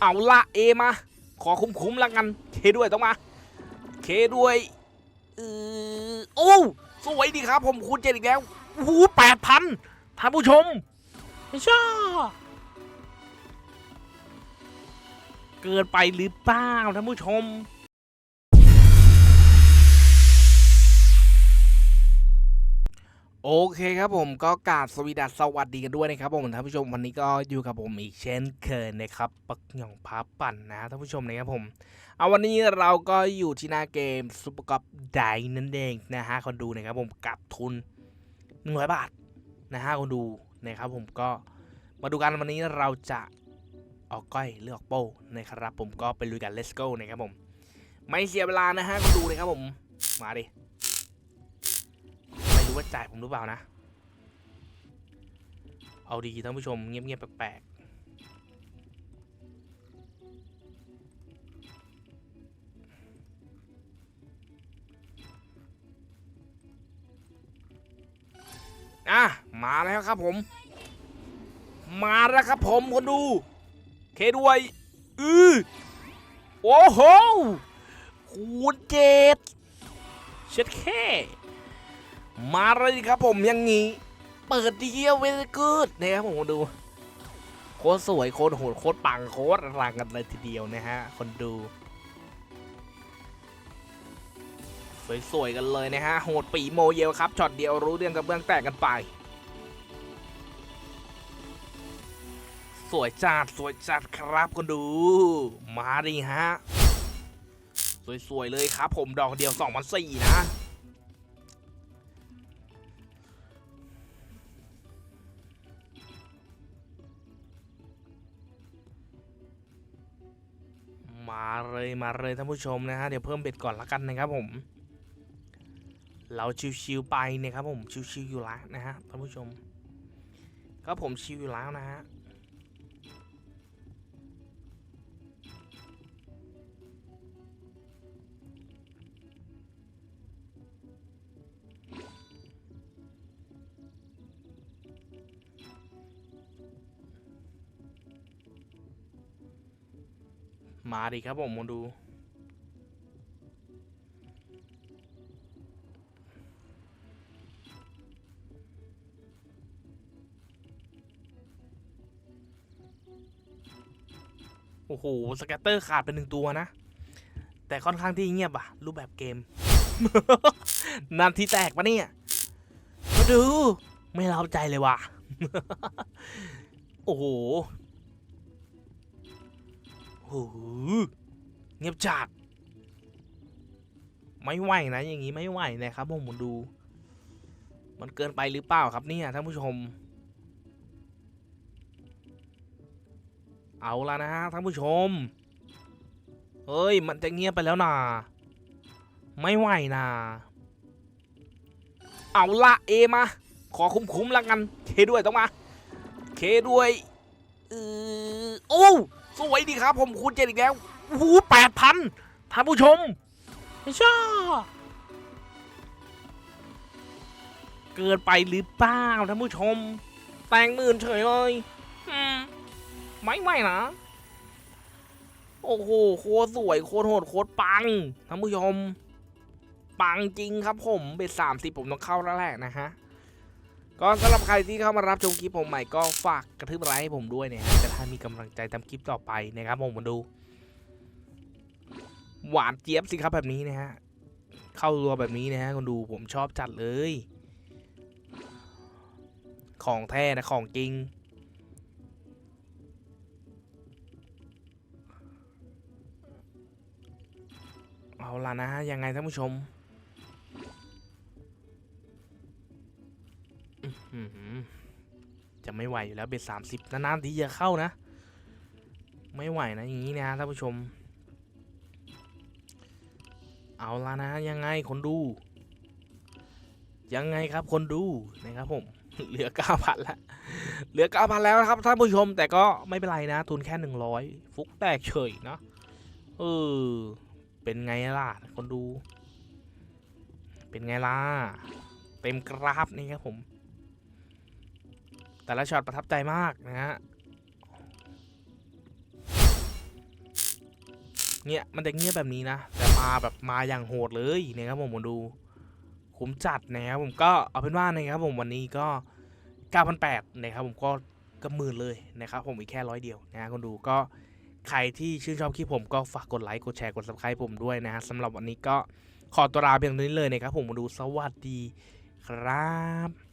เอาละเอมา ขอคุ้มๆแล้วกัน เคด้วยต้องมา เคด้วยออโอ้สวยดีครับ ผมคูณเจ็ดอีกแล้วโอ้โหแปดพันท่านผู้ชมชาเกินไปหรือเปล่าท่านผู้ชม เคครับผมก็กราบสวีดัสสวัสดีกันด้วยนะครับผมท่านผู้ชมวันนี้ก็อยู่กับผมอีกเช่นเคยนะครับปักหย่องพับปั่นนะท่านผู้ชมนะครับผมเอาวันนี้เราก็อยู่ที่หน้าเกมซุปเปอร์คัพไดนั่นเองนะฮะคนดูนะครับผมกับทุน100บาทนะฮะคนดูนะครับผมก็มาดูกันวันนี้เราจะออกก้อยหรือกโป้นะครับผมก็ไปลุยกัน let's go นะครับผมไม่เสียเวลานะฮะคนดูนะครับผมมาดิ รู้ว่าจ่ายผมหรือเปล่านะ เอาดีท่านผู้ชมเงียบๆแปลกๆอะ มาแล้วครับผม มาแล้วครับผมคนดู เคด้วยอือโอ้โหคูณเจ็ดเช็ดแค่ มาเลยครับผมอยังงี้ เปิดดีเยี่ยเวลกูดนะครับผมดู โคตรสวยโคตรโหดโคตรปังโคตรอลังกันเลยทีเดียวนะฮะ คนดู สวยๆกันเลยนะฮะ โหดปีโมเยลครับช็อตเดียวรู้เรื่องกับเบื้องแตกกันไป สวยจัดสวยจัดครับคนดู มาดิฮะ สวยๆเลยครับผมดอกเดียว2 0 0 4นะ มาเลยมาเลยท่านผู้ชมนะฮะเดี๋ยวเพิ่มเบ็ดก่อนละกันนะครับผม เราชิวๆไปนะครับผมชิวๆอยู่แล้วนะฮะท่านผู้ชม ก็ผมชิวอยู่แล้วนะฮะ มาดิครับผมมาดู โอ้โห สแกตเตอร์ขาดไปหนึ่งตัวนะ แต่ค่อนข้างที่เงียบอะรูปแบบเกม นาทีแตกปะเนี่ย มาดู ไม่เล่าใจเลยว่ะ โอ้โห เงียบจัดไม่ไหวนะอย่างนี้ไม่ไหวนะครับผมมาดู มันเกินไปหรือเปล่าครับเนี่ยท่านผู้ชม เอาละนะฮะท่านผู้ชมเฮ้ยมันจะเงียบไปแล้วนะไม่ไหวนะเอาละเอมา ขอคุ้มๆล้วกันเคด้วยต้องมาเคด้วยเออโอ้ สวยดีครับผมคูณเจ็ดอีกแล้วโอ้โหแปดพันท่านผู้ชมชาเกินไปหรือเปล่าท่านผู้ชม แต่งหมื่นเฉยเลยอืมไม่ไม่นะ โอ้โห โคตรสวย โคตรโหด โคตรปังท่านผู้ชม ปังจริงครับผม เบ็ดสามสิบผมต้องเข้าแล้วแหละนะฮะ ก็สำหรับใครที่เข้ามารับชมคลิปผมใหม่ก็ฝากกระทืบไลค์ให้ผมด้วยเนะฮะจะได้มีกำลังใจทำคลิปต่อไปนะครับผมมาดู หวานเจี๊ยบสิครับแบบนี้นะฮะเข้ารัวแบบนี้นะฮะคนดูผมชอบจัดเลย ของแท้นะของจริงเอาล่ะนะฮะยังไงท่านผู้ชม จะไม่ไหวอยู่แล้วเบ็ดสามสิบนานๆทีจะเข้านะ ไม่ไหวนะอย่างนี้นะท่านผู้ชม เอาล่ะนะยังไงคนดู ยังไงครับคนดูนะครับผมเหลือเก้าพันละเหลือเก้าพันแล้วนะครับท่านผู้ชม แต่ก็ไม่เป็นไรนะ ทุนแค่หนึ่งร้อยฟุกแตกเฉยเนาะเออเป็นไงล่ะคนดู เป็นไงล่ะ เต็มกราฟนี่ครับผม แต่ละช็อตประทับใจมากนะฮะเนี่ยมันจะเงียบแบบนี้นะ แต่มาแบบมาอย่างโหดเลยนะครับผมมาดูคุ้มจัดนะครับผมก็เอาเป็นว่านะครับผมวันนี้ก็ 9,800นะครับผมก็กระมือเลยนะครับผมอีกแค่ร้อยเดียวนะคนดูก็ใครที่ชื่นชอบคลิปผมก็ฝากกดไลค์กดแชร์กด subscribe ผมด้วยนะฮะสำหรับวันนี้ก็ขอตัวลาเพียงนี้เลยนะครับผมมาดูสวัสดีครับ